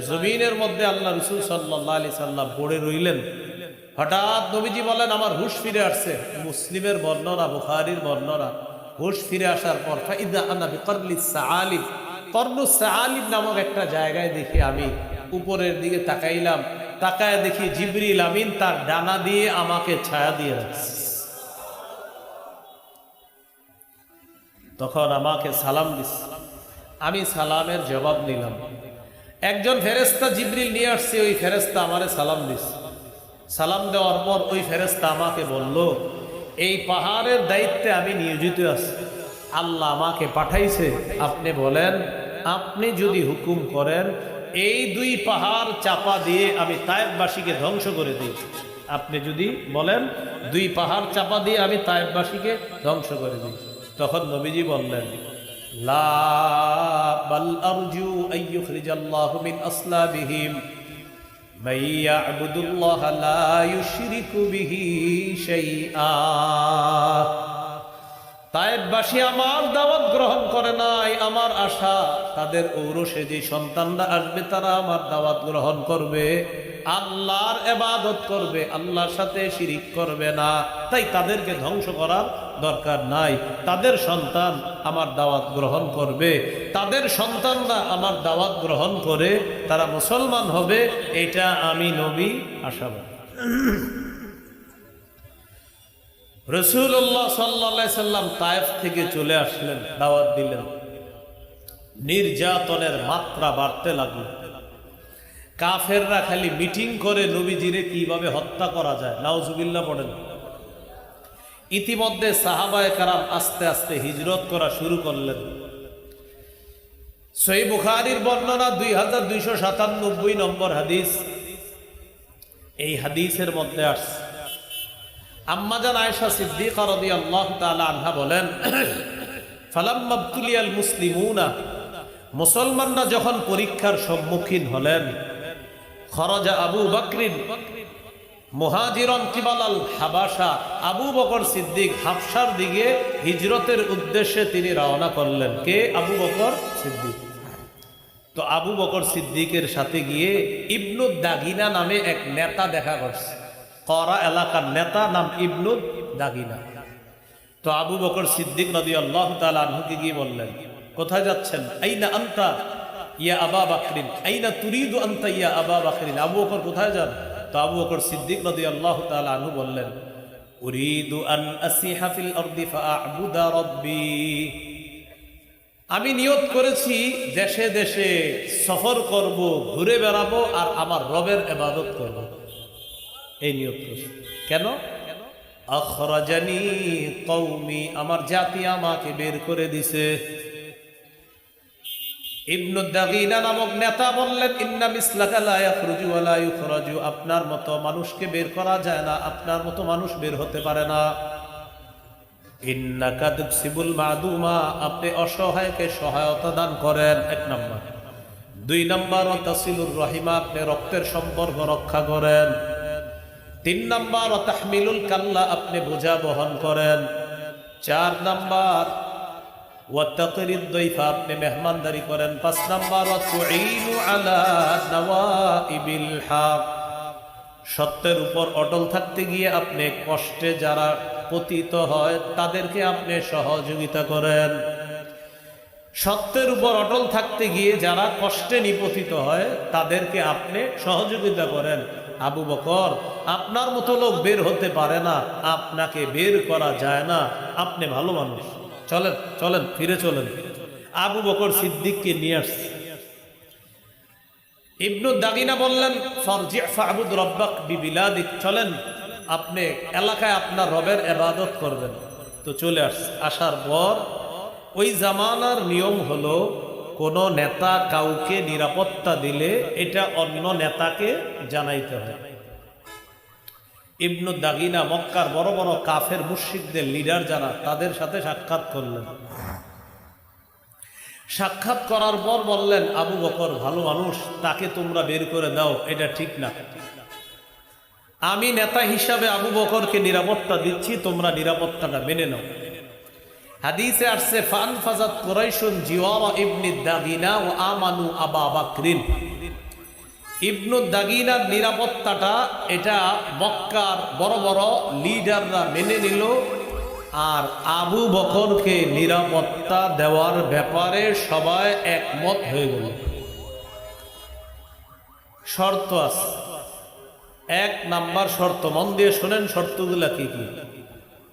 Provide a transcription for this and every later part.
জমিনের মধ্যে আল্লাহ রসুল সাল্লাহ আলি সাল্লাম পড়ে রইলেন। হঠাৎ নবীজি বলেন আমার হুশ ফিরে আসছে। মুসলিমের বর্ণনা, বুখারির বর্ণনা, হুশ ফিরে আসার পর নামক একটা জায়গায় দেখি আমি উপরের দিকে তাকাইলাম। তাকায় দেখি জিবরিল আমিন তার ডানা দিয়ে আমাকে ছায়া দিয়ে রাখছে। তখন আমাকে সালাম দিস আমি সালামের জবাব নিলাম। একজন ফেরেস্তা জিবরিল নিয়ে আসছে, ওই ফেরেস্তা আমারে সালাম দিস সালাম দেওয়ার পর ওই ফেরেস্তা আমাকে বলল, এই পাহাড়ের দায়িত্বে আমি নিয়োজিত আছি। আল্লাহ আমাকে পাঠাইছে। আপনি বলেন, আপনি যদি হুকুম করেন, এই দুই পাহাড় চাপা দিয়ে আমি তায়েববাসীকে ধ্বংস করে দিই। আপনি যদি বলেন, দুই পাহাড় চাপা দিয়ে আমি তায়েববাসীকে ধ্বংস করে দিই। তখন নবীজি বললেন লা বাল আরজু আইয়ুখরিজাল্লাহু মিন আসলাবিহিম من يعبد الله لا يشرك به شيئا তায়েববাসী আমার দাওয়াত গ্রহণ করে নাই আমার আশা তাদের ঔরসে যে সন্তানরা আসবে তারা আমার দাওয়াত গ্রহণ করবে আল্লাহর এবাদত করবে আল্লাহর সাথে শিরিক করবে না তাই তাদেরকে ধ্বংস করার দরকার নাই। তাদের সন্তান আমার দাওয়াত গ্রহণ করবে। তাদের সন্তানরা আমার দাওয়াত গ্রহণ করে, তারা মুসলমান হবে, এটা আমি নবী আশাবাদ। রসুল্লাহ সাল্লা সাল্লাম তায়েফ থেকে চলে আসলেন, দাওয়াত দিলেন। নির্যাতনের মাত্রা বাড়তে লাগল। কাফেররা খালি মিটিং করে নবীজিরে কীভাবে হত্যা করা যায় নাওজুবিল্লা পড়েন। ইতিমধ্যে সাহাবায় কারাম আস্তে আস্তে হিজরত করা শুরু করলেন। সই বুখারির বর্ণনা দুই হাজার দুইশো সাতানব্বই নম্বর হাদিস। এই হাদিসের মধ্যে আসছে। আম্মাজান আয়েশা সিদ্দিকা রাদিয়াল্লাহু তাআলা আনহা বলেন, ফালাম্মা ইবতুলিয়াল মুসলিমুনা। মুসলমানরা যখন পরীক্ষার সম্মুখীন হলেন, খরজা আবু বকরিন মুহাজিরন কিবালাল হাবাসা, আবু বকর সিদ্দিক হাফসার দিকে হিজরতের উদ্দেশ্যে তিনি রওনা করলেন। কে? আবু বকর সিদ্দিক। তো আবু বকর সিদ্দিকের সাথে গিয়ে ইবনু দাগিনা নামে এক নেতা দেখা করছে। করা এলাকার নেতা নাম ইবনু দাগিনা। তো আবু বকর সিদ্দিক নদী আল্লাহ তালুকে গিয়ে বললেন, কোথায় যাচ্ছেন? আইনা আন্তা ইয়া আবা বাকরিন? আইনা তুরিদু আন্তা ইয়া আবা বাকরিন? আবু বকর, কোথায় যান? তো আবু বকর সিদ্দিক নদী আল্লাহ তালু বললেন, উরিদু আন আসিহা ফিল আরদি ফাআবুদা রাব্বি। আমি নিয়ত করেছি, দেশে দেশে সফর করব, ঘুরে বেড়াবো আর আমার রবের এবাদত করব। এই নিয়ত করছি। কেন? আখরাজানি কৌমি আমার জাতি আমাকে বের করে দিছে। নামক নেতা বললেন আপনার মতো মানুষকে বের করা যায় না, আপনার মতো মানুষ বের হতে পারে না। ইন্নাকা তুকসিবুল মাদুমা, আপনি অসহায়কে সহায়তা দান করেন, এক নম্বর। দুই নম্বর, তাসিলুর রহিমা, আপনি রক্তের সম্পর্ক রক্ষা করেন। তিন নম্বর, তাহমিলুল কাল্লা, আপনি বোঝা বহন করেন। চার নম্বর আপনি মেহমানদারি করেন। পাঁচ নম্বর সত্যের উপর অটল থাকতে গিয়ে আপনি কষ্টে যারা পতিত হয়, তাদেরকে আপনি সহযোগিতা করেন। সত্যের উপর অটল থাকতে গিয়ে যারা কষ্টে নিপতিত হয়, তাদেরকে আপনি সহযোগিতা করেন। আবু বকর, আপনার মতো লোক বের হতে পারে না, আপনাকে বের করা যায় না, আপনি ভালো মানুষ। চলেন চলেন, ফিরে চলেন। আবু বকর সিদ্দিককে নিয়ে আসছে। ইবনু দাগিনা বললেন ফাবুদ রব্বাক বিবিলাদিক, চলেন, আপনি এলাকায় আপনার রবের এবাদত করবেন। তো চলে আস আসার পর, ওই জামানার নিয়ম হলো, কোন নেতা কাউকে নিরাপত্তা দিলে এটা অন্য নেতাকে জানাইতে হয়। ইবনু দাগিনা মক্কার বড় বড় কাফের মুশিকদের লিডার যারা, তাদের সাথে সাক্ষাৎ করলেন। সাক্ষাৎ করার পর বললেন, আবু বকর, ভালো মানুষ, তাকে তোমরা বের করে দাও, এটা ঠিক না। আমি নেতা হিসাবে আবু বকরকে নিরাপত্তা দিচ্ছি, তোমরা নিরাপত্তাটা মেনে নাও। হাদিসে আসছে ফান ফাজাত কুরাইশুন জিওয়ারা ইবনি দাগিনা ও আমানু আবা বাকরিন। ইবনু দাগিনার নিরাপত্তাটা এটা মক্কার বড় বড় লিডাররা মেনে নিল আর আবু বকরকে নিরাপত্তা দেওয়ার ব্যাপারে সবাই একমত হয়ে গেল। শর্ত আছে। এক নাম্বার শর্ত, মন দিয়ে শোনেন শর্তগুলা কি কি?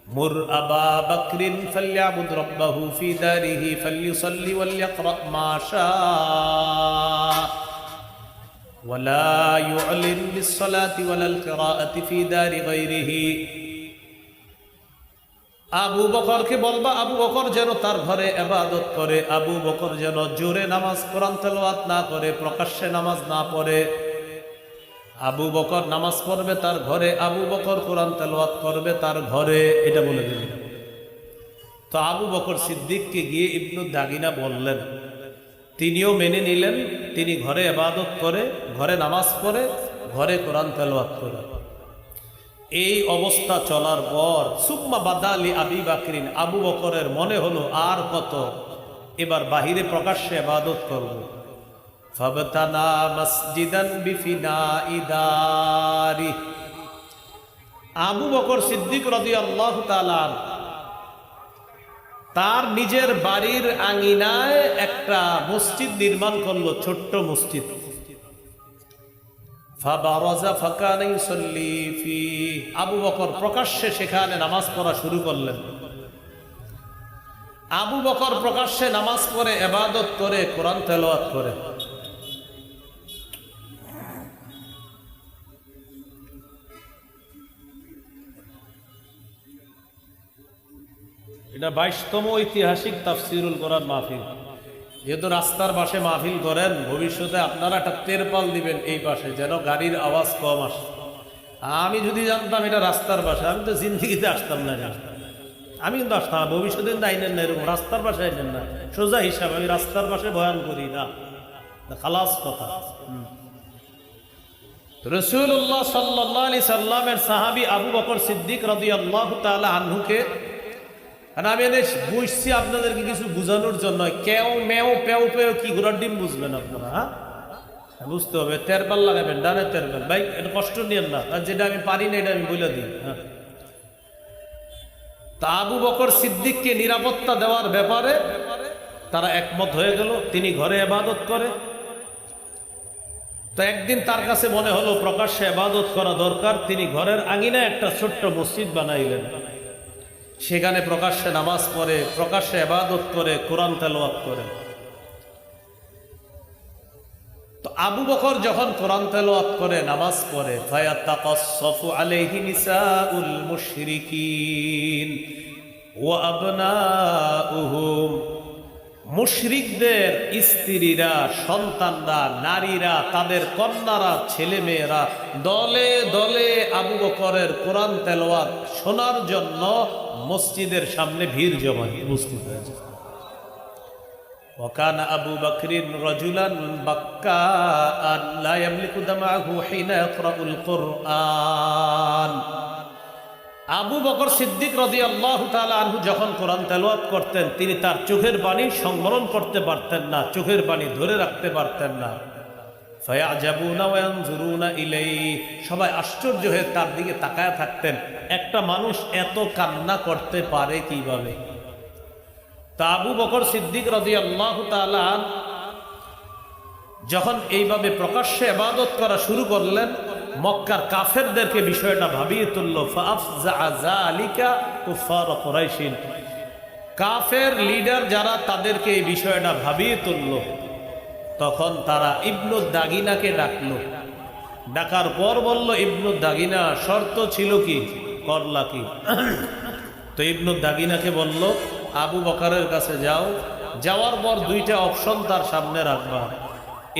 মুর আবা বকরিন ফালইয়াবুদ রাব্বাহু ফি দারিহি মা শাআ ولا يعلن بالصلاة ولا القراءة في دار غيره আবু বকরকে বলবা আবু বকর যেন তার ঘরে এবাদত করে আবু বকর যেন জোরে নামাজ কোরআন তেলাওয়াত না করে প্রকাশ্যে নামাজ না পড়ে আবু বকর নামাজ পড়বে তার ঘরে আবু বকর কোরআন তেলাওয়াত করবে তার ঘরে এটা বলে দিলেন তো আবু বকর সিদ্দিককে গিয়ে ইবনু দাগিনা বললেন তিনিও মেনে নিলেন, তিনি ঘরে এবাদত করে, ঘরে নামাজ পড়ে, ঘরে কোরআন তেলাওয়াত করে। এই অবস্থা চলার পর সুকমা বাদালি আবি বাকরিন, আবু বকরের মনে হলো, আর কত? এবার বাহিরে প্রকাশ্যে আবাদত করব। মসজিদান বিফিনা ইদারি আবু বকর সিদ্দিক রাদিয়াল্লাহু তাআলা তার নিজের বাড়ির আঙিনায় একটা মসজিদ নির্মাণ করল, ছোট্ট মসজিদ। আবু বকর প্রকাশ্যে সেখানে নামাজ পড়া শুরু করলেন। আবু বকর প্রকাশ্যে নামাজ পড়ে, এবাদত করে, কোরআন তেলাওয়াত করে। এটা বাইশতম ঐতিহাসিক তাফসিরুল কোরআন মাহফিল। যেহেতু রাস্তার পাশে মাহফিল করেন, ভবিষ্যতে আপনারা একটা তেরপাল দিবেন এই পাশে, যেন গাড়ির আওয়াজ কম আসে। আমি যদি জানতাম এটা রাস্তার পাশে, আমি তো জিন্দিগিতে আসতাম না। আমি কিন্তু আসতাম ভবিষ্যতে কিন্তু আইনেন না এরকম। রাস্তার পাশে আইনেন না। সোজা হিসাবে, আমি রাস্তার পাশে বয়ান করি না। খালাস কথা। রসুল্লাহ সাল্লাহ আলি সাল্লামের সাহাবি আবু বকর সিদ্দিক রদি আল্লাহ তালা আনহুকে আর আমি এনে বুঝছি আপনাদেরকে কিছু বোঝানোর জন্য। কেউ মেও পেও পেও কি ঘোড়ার ডিম বুঝবেন আপনারা হ্যাঁ? বুঝতে হবে তেরপাল লাগাবেন, ডানে তেরপাল ভাই, এটা কষ্ট নিয়েন না। আর যেটা আমি পারি না, এটা আমি বলে দিই হ্যাঁ? তা আবু বকর সিদ্দিককে নিরাপত্তা দেওয়ার ব্যাপারে তারা একমত হয়ে গেল। তিনি ঘরে এবাদত করে। তো একদিন তার কাছে মনে হলো, প্রকাশ্যে এবাদত করা দরকার। তিনি ঘরের আঙিনায় একটা ছোট্ট মসজিদ বানাইলেন। সেখানে প্রকাশ্যে নামাজ পড়ে, প্রকাশ্যে আবাদত করে, কোরআন তেলোয়াত করে। তো আবু বকর যখন কোরআন তেলোয়াত করে, নামাজ পড়ে, ফায়াতাকাসসাফু আলাইহি নিসাউল মুশরিকিন ওয়া আবনাউহুম। মুশরিকদের স্ত্রীরা সন্তানরা নারীরা তাদের কন্যারা ছেলেমেয়েরা দলে দলে আবু বকরের কোরআন তেলাওয়াত শোনার জন্য মসজিদের সামনে ভিড় জমায় উপস্থিত হয়েছে وكان أبو بكر رجلا بكاء لا يملك دمعه حين يقرأ القرآن আবু বকর সিদ্দিক রদি আল্লাহ আনহু যখন কোরআন তেলাওয়াত করতেন, তিনি তার চোখের বাণী সংবরণ করতে পারতেন না, চোখের বাণী ধরে রাখতে পারতেন না। সবাই আশ্চর্য হয়ে তার দিকে তাকায় থাকতেন, একটা মানুষ এত কান্না করতে পারে কীভাবে? তা আবু বকর সিদ্দিক রদি আল্লাহ যখন এইভাবে প্রকাশ্যে আবাদত করা শুরু করলেন মক্কার কাফেরদেরকে বিষয়টা ভাবিয়ে তুলল কাফের লিডার যারা, তাদেরকে এই বিষয়টা ভাবিয়ে তুলল। তখন তারা ইবনু দাগিনাকে ডাকলো। ডাকার পর বলল, ইবনু দাগিনা, শর্ত ছিল কি? করলা কি? তো ইবনু দাগিনাকে বলল, আবু বকারের কাছে যাও। যাওয়ার পর দুইটা অপশন তার সামনে রাখবা।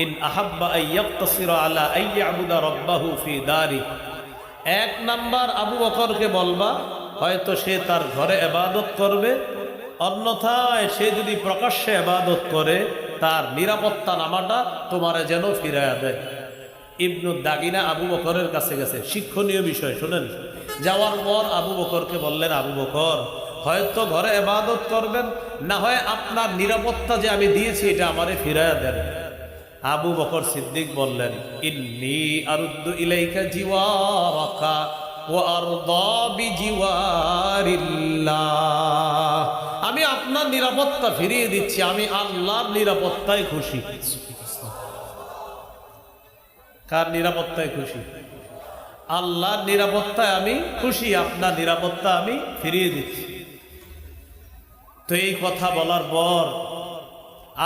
ইন আহাব্বা আইয়াক্তাসিরা আলা আইয়াবুদা রব্বাহু ফি দারি এক নাম্বার আবু বকরকে বলবা, হয়তো সে তার ঘরে এবাদত করবে, অন্যথায় সে যদি প্রকাশ্যে এবাদত করে, তার নিরাপত্তা নামাটা তোমারে যেন ফিরাইয়া দেয়। ইবনু দাগিনা আবু বকরের কাছে গেছে। শিক্ষণীয় বিষয়, শোনেন। যাওয়ার পর আবু বকরকে বললেন, আবু বকর, হয়তো ঘরে এবাদত করবেন, না হয় আপনার নিরাপত্তা যে আমি দিয়েছি, এটা আমারে ফিরাইয়া দেন। আবু বকর সিদ্দিক বললেন, ইন্নি আরুদ্দু ইলাইকা জিওয়ারাকা ওয়া আরদা বিজিওয়ারিল্লাহ। আমি আপনার নিরাপত্তা ফিরিয়ে দিচ্ছি, আমি আল্লাহর নিরাপত্তায় খুশি। কার নিরাপত্তায় খুশি? আল্লাহর নিরাপত্তায় আমি খুশি, আপনার নিরাপত্তা আমি ফিরিয়ে দিচ্ছি। তো এই কথা বলার পর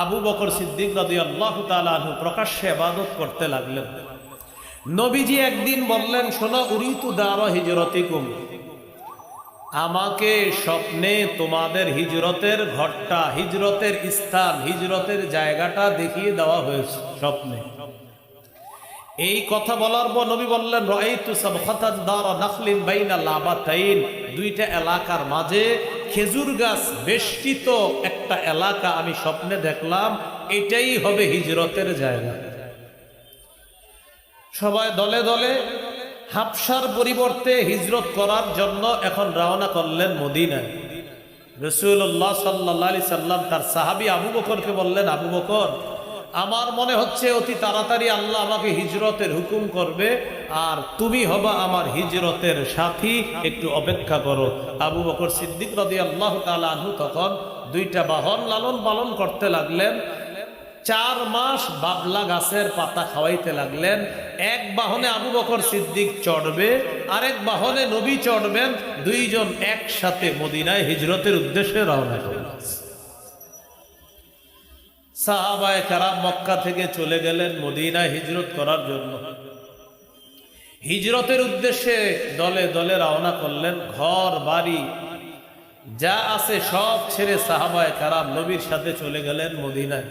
আবু বকর সিদ্দিক রাজি আল্লাহ তালু প্রকাশ্যে আবাদত করতে লাগলেন। নবীজি একদিন বললেন, শোনো, উরিতু দার হিজরতিকুম। আমাকে স্বপ্নে তোমাদের হিজরতের ঘরটা, হিজরতের স্থান, হিজরতের জায়গাটা দেখিয়ে দেওয়া হয়েছে স্বপ্নে। এই কথা বলার পর নবী বললেন দুইটা এলাকার মাঝে খেজুর গাছ বেষ্টিত একটা এলাকা আমি স্বপ্নে দেখলাম, এটাই হবে হিজরতের জায়গা। সবাই দলে দলে হাফসার পরিবর্তে হিজরত করার জন্য এখন রওনা করলেন মদিনায়। রসুল্লাহ সাল্লা সাল্লাম তার সাহাবি আবু বকরকে বললেন, আবু বকর আমার মনে হচ্ছে অতি তাড়াতাড়ি আল্লাহ আমাকে হিজরতের হুকুম করবে, আর তুমি হবা আমার হিজরতের সাথী। একটু অপেক্ষা করো। আবু বকর সিদ্দিক রদি আল্লাহ তালু তখন দুইটা বাহন লালন পালন করতে লাগলেন। চার মাস বাবলা গাছের পাতা খাওয়াইতে লাগলেন। এক বাহনে আবু বকর সিদ্দিক চড়বে, আরেক বাহনে নবী চড়বেন। দুইজন একসাথে মদিনায় হিজরতের উদ্দেশ্যে রওনা করলেন সাহাবায় কারাম মক্কা থেকে চলে গেলেন মদিনায় হিজরত করার জন্য। হিজরতের উদ্দেশ্যে দলে দলে রওনা করলেন, ঘর, বাড়ি, যা আছে সব ছেড়ে সাহাবায় কারাম নবীর সাথে চলে গেলেন মদিনায়।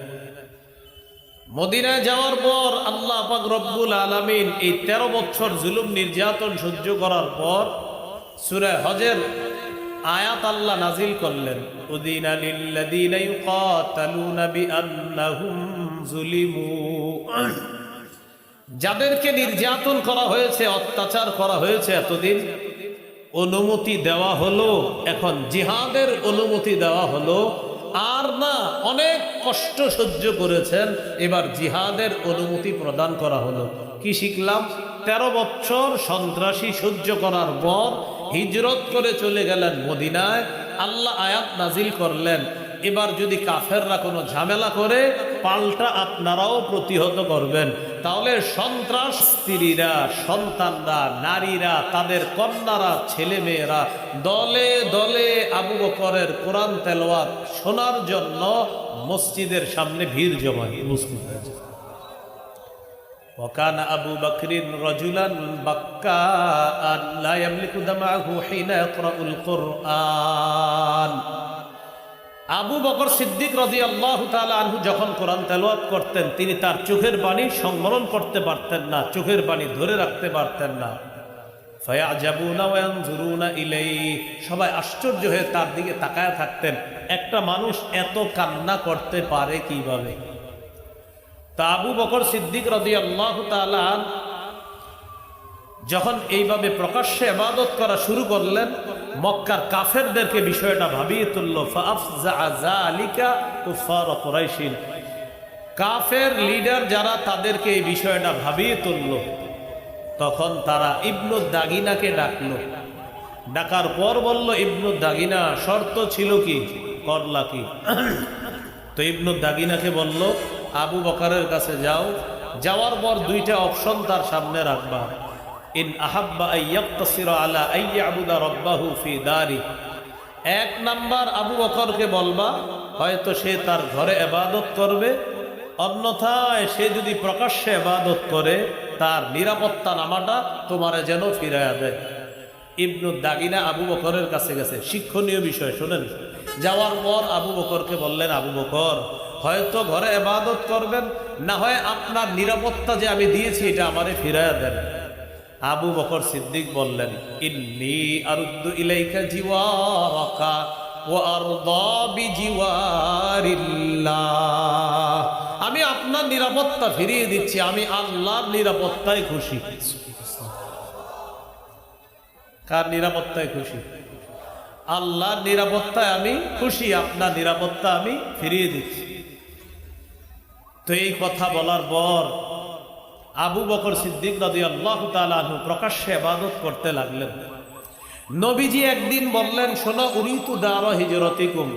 মদিনায় যাওয়ার পর আল্লাহ পাক রব্বুল আলমিন এই তেরো বছর জুলুম নির্যাতন সহ্য করার পর সুরে হজের আয়াত আল্লাহ নাজিল করলেন। উদিনা যাদেরকে নির্যাতন করা হয়েছে, অত্যাচার করা হয়েছে এতদিন, অনুমতি দেওয়া হলো, এখন জিহাদের অনুমতি দেওয়া হলো, আর না, অনেক কষ্ট সহ্য করেছেন, এবার জিহাদের অনুমতি প্রদান করা হলো। কি শিখলাম? তেরো বছর সন্ত্রাসী সহ্য করার পর হিজরত করে চলে গেলেন মদিনায়, আল্লাহ আয়াত নাজিল করলেন। এবার যদি কাফেররা কোনো ঝামেলা করে, পাল্টা আপনারাও প্রতিহত করবেন। তাহলে সন্ত্রাস স্ত্রীরা, সন্তানরা, নারীরা, তাদের কন্যারা ছেলে মেয়েরা দলে দলে আবু বকরের কোরআন তেলোয়াত শোনার জন্য মসজিদের সামনে ভিড় জমায়। মুসলিম وكان أبو بكر رجلا بكاء لا يملك دمعه حين يقرأ القرآن আবু বকর সিদ্দিক রাজি আল্লাহ আনহু যখন কোরআন তেলোয়াত করতেন তিনি তার চোখের বাণী সংবরণ করতে পারতেন না চোখের বাণী ধরে রাখতে পারতেন না সবাই আশ্চর্য হয়ে তার দিকে তাকায় থাকতেন একটা মানুষ এত কান্না করতে পারে কিভাবে তা আবু বকর সিদ্দিক রদি আল্লাহ যখন এইভাবে প্রকাশ্যে আবাদত করা শুরু করলেন, মক্কার কাফেরদেরকে বিষয়টা ভাবিয়ে তুলল কাফের লিডার যারা, তাদেরকে এই বিষয়টা ভাবিয়ে তুলল। তখন তারা ইবনু দাগিনাকে ডাকল। ডাকার পর বলল, ইবনু দাগিনা, শর্ত ছিল কি? করলা কি? তো ইবনু দাগিনাকে বলল আবু বকারের কাছে যাও, যাওয়ার পর দুইটা অপশন তার সামনে রাখবা। ইন আহাব্বা ফি দারি। এক নাম্বার আবু বকরকে বলবা, হয়তো সে তার ঘরে এবাদত করবে, অন্যথায় সে যদি প্রকাশ্যে এবাদত করে, তার নিরাপত্তা নামাটা তোমারে যেন ফিরাইয়া দেয়। ইবনু দাগিনা আবু বকরের কাছে গেছে। শিক্ষণীয় বিষয়, শোনেন। যাওয়ার পর আবু বকরকে বললেন, আবু বকর হয়তো ঘরে এবাদত করবেন, না হয় আপনার নিরাপত্তা যে আমি দিয়েছি এটা আমারে ফিরাইয়া দেন। আবু বকর সিদ্দিক বললেন, ইন্নি আরুদ্দু ইলাইকা জিওয়ারাকা ওয়া আরদা বিজিওয়ারিল্লাহ। আমি আপনার নিরাপত্তা ফিরিয়ে দিচ্ছি, আমি আল্লাহর নিরাপত্তায় খুশি। কার নিরাপত্তায় খুশি? আল্লাহর নিরাপত্তায় আমি খুশি, আপনার নিরাপত্তা আমি ফিরিয়ে দিচ্ছি। তো এই কথা বলার পর আবু বকর সিদ্দিক রাজি আল্লাহ তালু প্রকাশ্যে আবাদত করতে লাগলেন। নবীজি একদিন বললেন, শোনো, উরিতু দাওয়া হিজরতিকুম।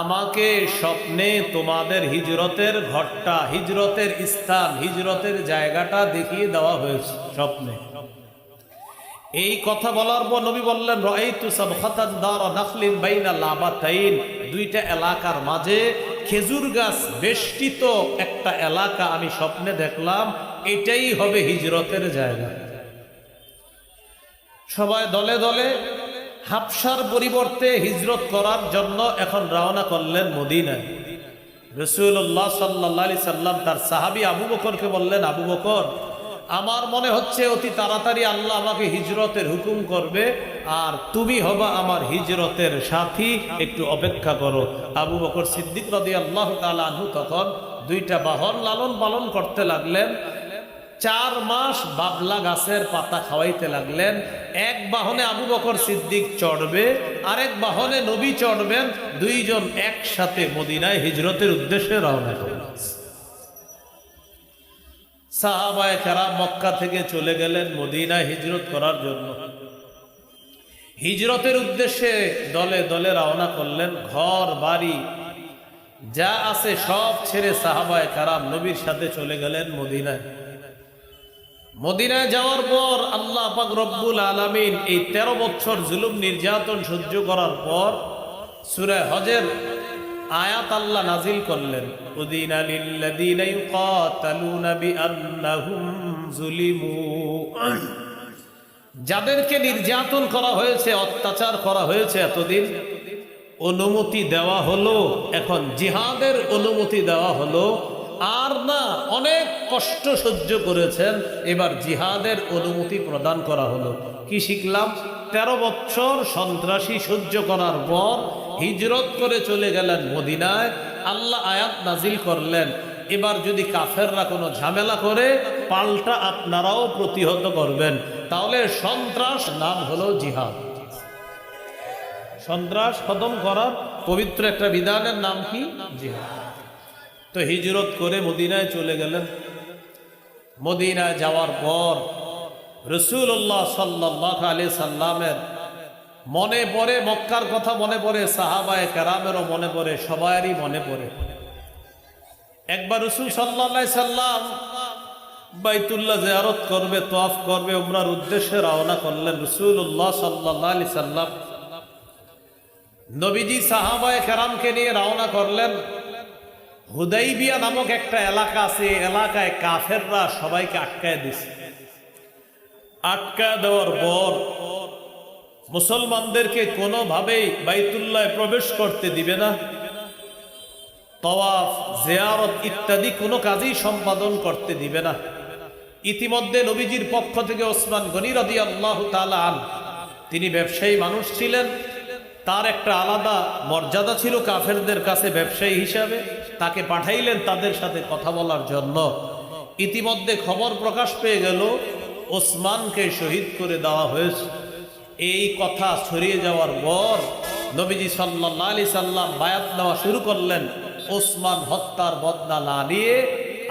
আমাকে স্বপ্নে তোমাদের হিজরতের ঘরটা, হিজরতের স্থান, হিজরতের জায়গাটা দেখিয়ে দেওয়া হয়েছে স্বপ্নে। এই কথা বলার পর নবী বললেন রাইতু সাবখাতান দারা নাখলিন বাইনা লাবাতাইন। দুইটা এলাকার মাঝে খেজুর গাছ বেষ্টিত একটা এলাকা আমি স্বপ্নে দেখলাম, এটাই হবে হিজরতের জায়গা। সবাই দলে দলে হাফসার পরিবর্তে হিজরত করার জন্য এখন রওনা করলেন মদিনায়। রসুল্লাহ সাল্লা সাল্লাম তার সাহাবি আবু বকরকে বললেন, আবু বকর আমার মনে হচ্ছে অতি তাড়াতাড়ি আল্লাহ আমাকে হিজরতের হুকুম করবে। আর তুমি হবা আমার হিজরতের সাথী। একটু অপেক্ষা করো। আবু বকর সিদ্দিক রদি আল্লাহ তালু তখন দুইটা বাহন লালন পালন করতে লাগলেন। চার মাস বাবলা গাছের পাতা খাওয়াইতে লাগলেন। এক বাহনে আবু বকর সিদ্দিক চড়বে, আরেক বাহনে নবী চড়বেন। দুইজন একসাথে মদিনায় হিজরতের উদ্দেশ্যে রওনা করলেন সাহাবায় খারাপ মক্কা থেকে চলে গেলেন মদিনায় হিজরত করার জন্য। হিজরতের উদ্দেশ্যে দলে দলে রওনা করলেন, ঘর, বাড়ি, যা আছে সব ছেড়ে সাহাবায় খারাপ নবীর সাথে চলে গেলেন মদিনায়। মদিনায় যাওয়ার পর আল্লাহ পাক রব্বুল আলমিন এই তেরো বছর জুলুম নির্যাতন সহ্য করার পর সুরে হজের আয়াত আল্লাহ নাজিল করলেন। যাদেরকে নির্যাতন করা হয়েছে, অত্যাচার করা হয়েছে এতদিন, অনুমতি দেওয়া হলো, এখন জিহাদের অনুমতি দেওয়া হলো, আর না, অনেক কষ্ট সহ্য করেছেন, এবার জিহাদের অনুমতি প্রদান করা হলো। কি শিখলাম? তেরো বছর সন্ত্রাসী সহ্য করার পর হিজরত করে চলে গেলেন মদিনায়, আল্লাহ আয়াত নাজিল করলেন। এবার যদি কাফেররা কোনো ঝামেলা করে, পাল্টা আপনারাও প্রতিহত করবেন। তাহলে সন্ত্রাস নাম হলো জিহাদ। সন্ত্রাস খতম করার পবিত্র একটা বিধানের নাম কি? জিহাদ। তো হিজরত করে মদিনায় চলে গেলেন। মদিনায় যাওয়ার পর রসুল্লাহ সাল্লাহ আলি সাল্লামের মনে পড়ে মক্কার কথা মনে পড়ে, সাহাবায় কারামেরও মনে পড়ে সবারই মনে পড়ে। একবার রসুল সাল্লা সাল্লাম বাইতুল্লাহ জিয়ারত করবে, তোয়াফ করবে, উমরার উদ্দেশ্যে রওনা করলেন রসুল্লাহ সাল্লাহ আলি সাল্লাম। নবীজি সাহাবায় কেরামকে নিয়ে রওনা করলেন। হুদাইবিয়া নামক একটা এলাকা আছে এলাকায় কাফেররা সবাইকে আটকায় দিছে। আটকায় দেওয়ার পর মুসলমানদেরকে কোনোভাবেই বাইতুল্লায় প্রবেশ করতে দিবে না। তওয়াফ, জিয়ারত ইত্যাদি কোনো কাজই সম্পাদন করতে দিবে না। ইতিমধ্যে নবীজির পক্ষ থেকে ওসমান গনি রদি আল্লাহ আন, তিনি ব্যবসায়ী মানুষ ছিলেন। তার একটা আলাদা মর্যাদা ছিল কাফেরদের কাছে ব্যবসায়ী হিসাবে। তাকে পাঠাইলেন তাদের সাথে কথা বলার জন্য। ইতিমধ্যে খবর প্রকাশ পেয়ে গেল, ওসমানকে শহীদ করে দেওয়া হয়েছে। এই কথা ছড়িয়ে যাওয়ার পর নবীজি সাল্লাহ আলি সাল্লাম বায়াত নেওয়া শুরু করলেন, ওসমান হত্যার বদনা না নিয়ে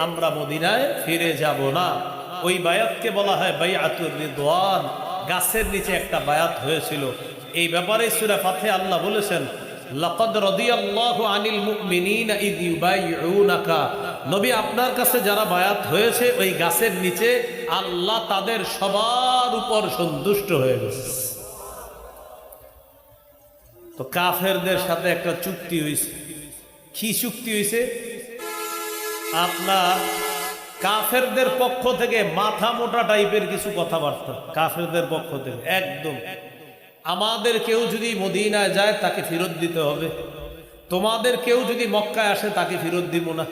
আমরা মদিনায় ফিরে যাব না। ওই বায়াতকে বলা হয় বাইয়াতুর রিদওয়ান। গাছের নিচে একটা বায়াত হয়েছিল। এই ব্যাপারে সুরা ফাতে আল্লাহ বলেছেন আনিল নবী আপনার কাছে যারা বায়াত হয়েছে, ওই গাছের নিচে আল্লাহ তাদের সবার উপর সন্তুষ্ট হয়ে গেছে। তো কাফেরদের সাথে একটা চুক্তি হয়েছে কি চুক্তি হয়েছে আপনার কাফেরদের পক্ষ থেকে মাথা মোটা টাইপের কিছু কথাবার্তা। কাফেরদের পক্ষ থেকে, একদম। আমাদের কেউ যদি মদিনায় যায়, তাকে ফেরত দিতে হবে। তোমাদের কেউ যদি মক্কায় আসে, তাকে ফেরত দিব না।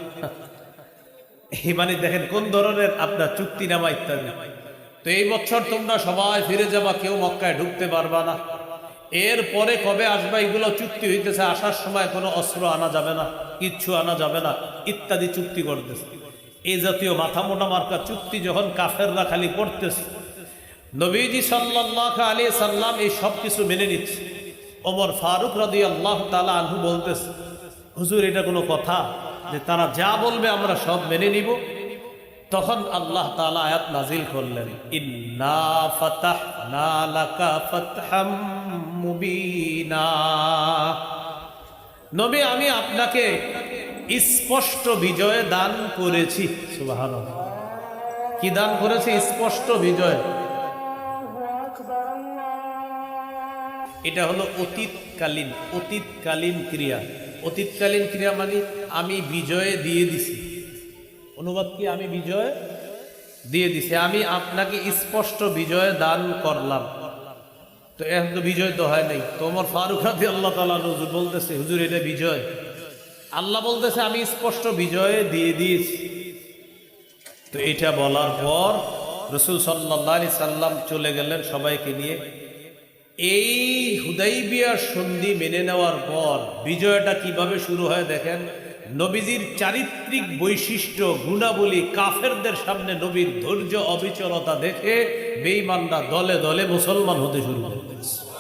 মানে দেখেন, কোন ধরনের আপনার চুক্তি নামা ইত্যাদি। তো এই বছর তোমরা সবাই ফিরে যাবা, কেউ মক্কায় ঢুকতে পারবা না। এরপরে কবে আসবা? এগুলো চুক্তি হইতেছে, আসার সময় কোনো অস্ত্র আনা যাবে না, কিচ্ছু আনা যাবে না, ইত্যাদি চুক্তি করতেছে। এই জাতীয় মাথা মোটা মার্কা চুক্তি যখন কাফেররা খালি করতেছে, নবীজি সাল্লাহ আলী সাল্লাম এই সব কিছু মেনে নিচ্ছে। ওমর ফারুক রাদি আল্লাহ তালা আনহু বলতেছে, হুজুর, এটা কোনো কথা? যে তারা যা বলবে আমরা সব মেনে নিব। তখন আল্লাহ তালা আয়াত নাজিল করলেন নবী, আমি আপনাকে স্পষ্ট বিজয় দান করেছি। সুবহানাল্লাহ। কি দান করেছে? স্পষ্ট বিজয়। এটা হলো অতীতকালীন অতীতকালীন ক্রিয়া। অতীতকালীন ক্রিয়া মানে আমি বিজয়ে দিয়ে দিছি। অনুবাদ কি আমি বিজয়? দিয়ে দিছি, আমি আপনাকে স্পষ্ট বিজয় দান করলাম। তো এখন তো বিজয় তো হয় নাই। তোমার ফারুক রাদি আল্লাহ তালা হুজুর বলতেছে, হুজুর, এটা বিজয়। আল্লাহ বলতেছে, আমি স্পষ্ট বিজয় দিয়ে দিয়েছি। তো এটা বলার পর রসুল সাল্লাহ সাল্লাম চলে গেলেন সবাইকে নিয়ে। এই হুদাইবিয়ার সন্ধি মেনে নেওয়ার পর বিজয়টা কীভাবে শুরু হয় দেখেন? নবীজির চারিত্রিক বৈশিষ্ট্য, গুণাবলী কাফেরদের সামনে নবীর ধৈর্য, অবিচলতা দেখে বেঈমানরা দলে দলে মুসলমান হতে শুরু করে দিয়েছে।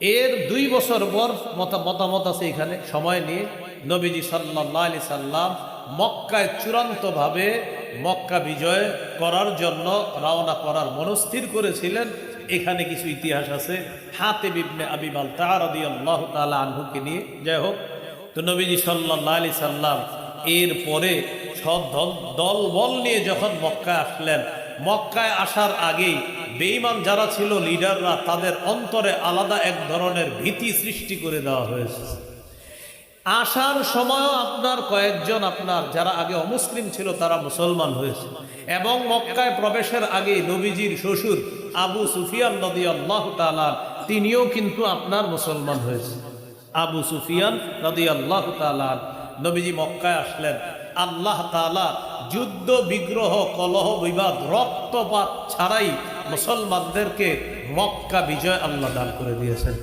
এর দুই বছর পর মতা মতামত আছে এখানে, সময় নিয়ে। নবীজি সাল্লাহ আলি সাল্লাম মক্কায় চূড়ান্তভাবে মক্কা বিজয় করার জন্য রওনা করার মনস্থির করেছিলেন। এখানে কিছু ইতিহাস আছে। হাতে বিবনে আবিবাল তাহারদি আল্লাহ তালা আনহুকে নিয়ে। যাই হোক তো নবীজি সাল্লাহ আলি সাল্লাম এর পরে সব দল বল নিয়ে যখন মক্কায় আসলেন, মক্কায় আসার আগেই বেঈমান যারা ছিল লিডাররা তাদের অন্তরে আলাদা এক ধরনের ভীতি সৃষ্টি করে দেওয়া হয়েছে। আসার সময় আপনার কয়েকজন আপনার যারা আগে অমুসলিম ছিল তারা মুসলমান হয়েছে। এবং মক্কায় প্রবেশের আগে নবীজির শ্বশুর আবু সুফিয়ান নদী আল্লাহ তালার তিনিও কিন্তু আপনার মুসলমান হয়েছে। আবু সুফিয়ান নদী আল্লাহ তালার নবীজি মক্কায় আসলেন। আল্লাহ তালা যুদ্ধ, বিগ্রহ, কলহ, বিবাদ, রক্তপাত ছাড়াই মুসলমানদেরকে মক্কা বিজয় আল্লাহ দান করে দিয়েছেন।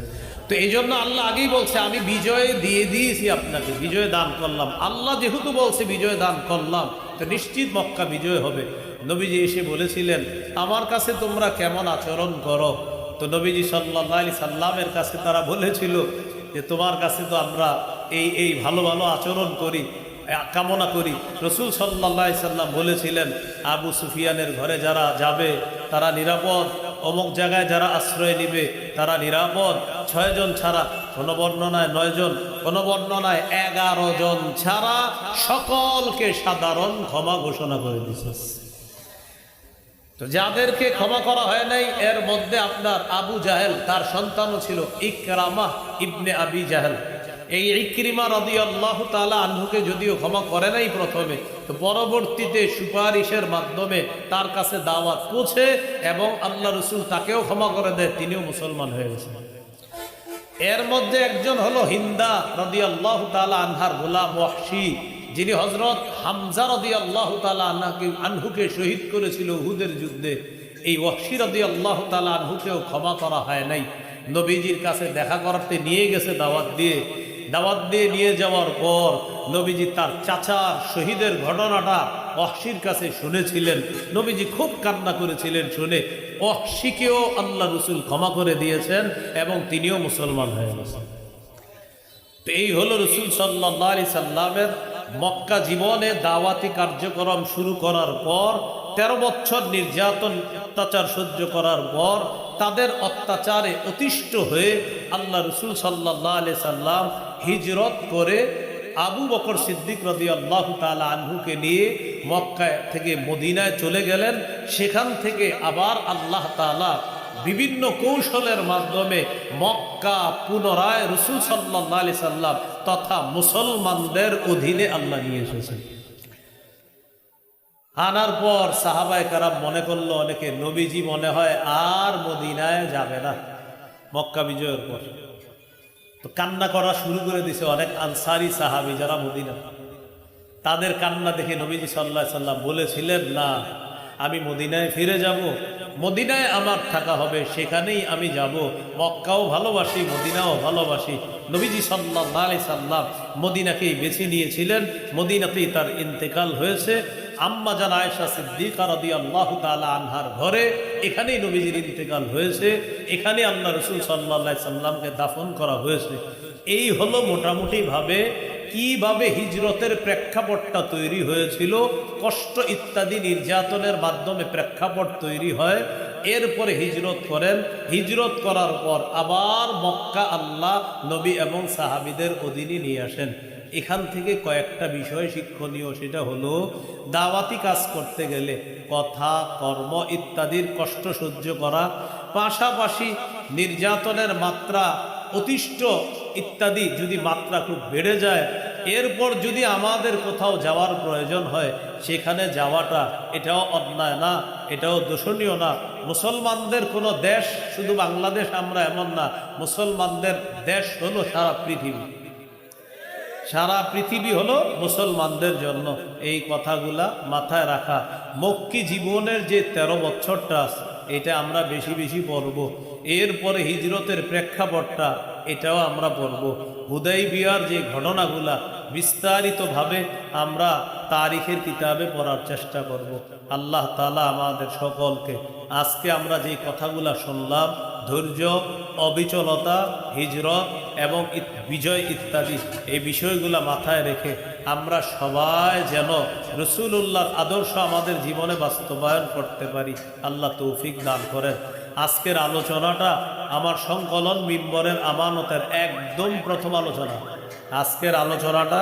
তো এই জন্য আল্লাহ আগেই বলছে, আমি বিজয় দিয়ে দিয়েছি আপনাকে, বিজয় দান করলাম। আল্লাহ যেহেতু বলছে, বিজয় দান করলাম, তো নিশ্চিত মক্কা বিজয় হবে। নবীজি এসে বলেছিলেন, আমার কাছে তোমরা কেমন আচরণ করো? তো নবীজি সাল্লাহ আলি সাল্লামের কাছে তারা বলেছিল যে তোমার কাছে তো আমরা এই এই ভালো ভালো আচরণ করি কামনা করি। রসুল সাল্লাহ সাল্লাম বলেছিলেন, আবু সুফিয়ানের ঘরে যারা যাবে, তারা নিরাপদ। অমুক জায়গায় যারা আশ্রয় নিবে, তারা নিরাপদ। ছয়জন ছাড়া, কোনো বর্ণনায় নয়জন কোনো বর্ণনায় এগারো জন ছাড়া সকলকে সাধারণ ক্ষমা ঘোষণা করে দিচ্ছে তো যাদেরকে ক্ষমা করা হয় নাই, এর মধ্যে আপনার আবু জাহেল, তার সন্তানও ছিল ইকরামা ইবনে আবি জাহেল। এই ইক্রিমা রদি আল্লাহ তালা আহ্নুকে যদিও ক্ষমা করে নাই প্রথমে, তো পরবর্তীতে সুপারিশের মাধ্যমে তার কাছে দাওয়াত পৌঁছে এবং আল্লাহ রসুল তাকেও ক্ষমা করে দেয়, তিনিও মুসলমান হয়ে গেছেন। এর মধ্যে একজন হলো হিন্দা রদি আল্লাহ তালা আনহার গোলাম ওয়াহশি। যিনি হজরত হামজা রদি আল্লাহ তালা আনহাকে শহীদ করেছিল হুদের যুদ্ধে, এই ওয়াহশি রদি আল্লাহ তালা আনহুকেও ক্ষমা করা হয় নাই। নবীজির কাছে দেখা করতে নিয়ে গেছে দাওয়াত দিয়ে। দাওয়াত দিয়ে নিয়ে যাওয়ার পর নবীজি তার চাচার শহীদের ঘটনাটা অহসির কাছে শুনেছিলেন। নবীজি খুব কান্না করেছিলেন শুনে অহসিকেও আল্লাহ রসুল ক্ষমা করে দিয়েছেন এবং তিনিও মুসলমান হয়ে গেছেন। তো এই হলো রসুল সাল্লাহ আলি সাল্লামের মক্কা জীবনে দাওয়াতি কার্যক্রম শুরু করার পর, তেরো বছর নির্যাতন, অত্যাচার সহ্য করার পর তাদের অত্যাচারে অতিষ্ঠ হয়ে আল্লাহ রসুল সাল্লাহ আলি সাল্লাম হিজরত করে আবু বকর সিদ্দিক রদি আল্লাহ তালা আনহুকে নিয়ে মক্কায় থেকে মদিনায় চলে গেলেন। সেখান থেকে আবার আল্লাহ তালা বিভিন্ন কৌশলের মাধ্যমে মক্কা পুনরায় রসুল সাল্লাহ সাল্লাম তথা মুসলমানদের অধীনে আল্লাহ নিয়ে এসেছেন। আনার পর সাহাবায় কারাম মনে করল, অনেকে নবীজি মনে হয় আর মদিনায় যাবে না মক্কা বিজয়ের পর। তো কান্না করা শুরু করে দিছে অনেক আনসারি সাহাবি যারা মদিনা। তাদের কান্না দেখে নবীজি সাল্লাহ সাল্লাম বলেছিলেন, না আমি মদিনায় ফিরে যাব। মদিনায় আমার থাকা হবে, সেখানেই আমি যাব। মক্কাও ভালোবাসি, মদিনাও ভালোবাসি। নবীজি সাল্লাহ আলি সাল্লাম মদিনাকেই বেছে নিয়েছিলেন। মদিনাতেই তার ইন্তেকাল হয়েছে। আম্মা জান আয়েশা সিদ্দিকা রদি আল্লাহ তালা আনহার ঘরে এখানেই নবীজির ইন্তেকাল হয়েছে। এখানে আল্লাহ রসুল সাল্লাহ সাল্লামকে দাফন করা হয়েছে। এই হলো মোটামুটি ভাবে কীভাবে হিজরতের প্রেক্ষাপটটা তৈরি হয়েছিল, কষ্ট ইত্যাদি নির্যাতনের মাধ্যমে প্রেক্ষাপট তৈরি হয়, এরপরে হিজরত করেন। হিজরত করার পর আবার মক্কা আল্লাহ, নবী এবং সাহাবিদের অধীনে নিয়ে আসেন। এখান থেকে কয়েকটা বিষয় শিক্ষণীয়, সেটা হলো দাওয়াতি কাজ করতে গেলে কথা, কর্ম ইত্যাদির কষ্ট সহ্য করা, পাশাপাশি নির্যাতনের মাত্রা অতিষ্ঠ ইত্যাদি যদি মাত্রা খুব বেড়ে যায়, এরপর যদি আমাদের কোথাও যাওয়ার প্রয়োজন হয়, সেখানে যাওয়াটা এটাও অন্যায় না, এটাও দূষণীয় না। মুসলমানদের কোনো দেশ শুধু বাংলাদেশ আমরা এমন না, মুসলমানদের দেশ হলো সারা পৃথিবী। সারা পৃথিবী হলো মুসলমানদের জন্য। এই কথাগুলা মাথায় রাখা। মক্কি জীবনের যে তেরো বছরটা এটা আমরা বেশি বেশি পড়ব। এরপরে হিজরতের প্রেক্ষাপটটা এটাও আমরা পড়ব হুদাই বিয়ার যে ঘটনাগুলা বিস্তারিতভাবে আমরা তারিখের কিতাবে পড়ার চেষ্টা করব। আল্লাহ তালা আমাদের সকলকে আজকে আমরা যে কথাগুলা শুনলাম, ধৈর্য, অবিচলতা, হিজরত এবং বিজয় ইত্যাদি, এই বিষয়গুলো মাথায় রেখে আমরা সবাই যেন রসুল্লাহর আদর্শ আমাদের জীবনে বাস্তবায়ন করতে পারি। আল্লাহ তৌফিক দান করেন। আজকের আলোচনাটা আমার সংকলন মিম্বরের আমানতের একদম প্রথম আলোচনা। আজকের আলোচনাটা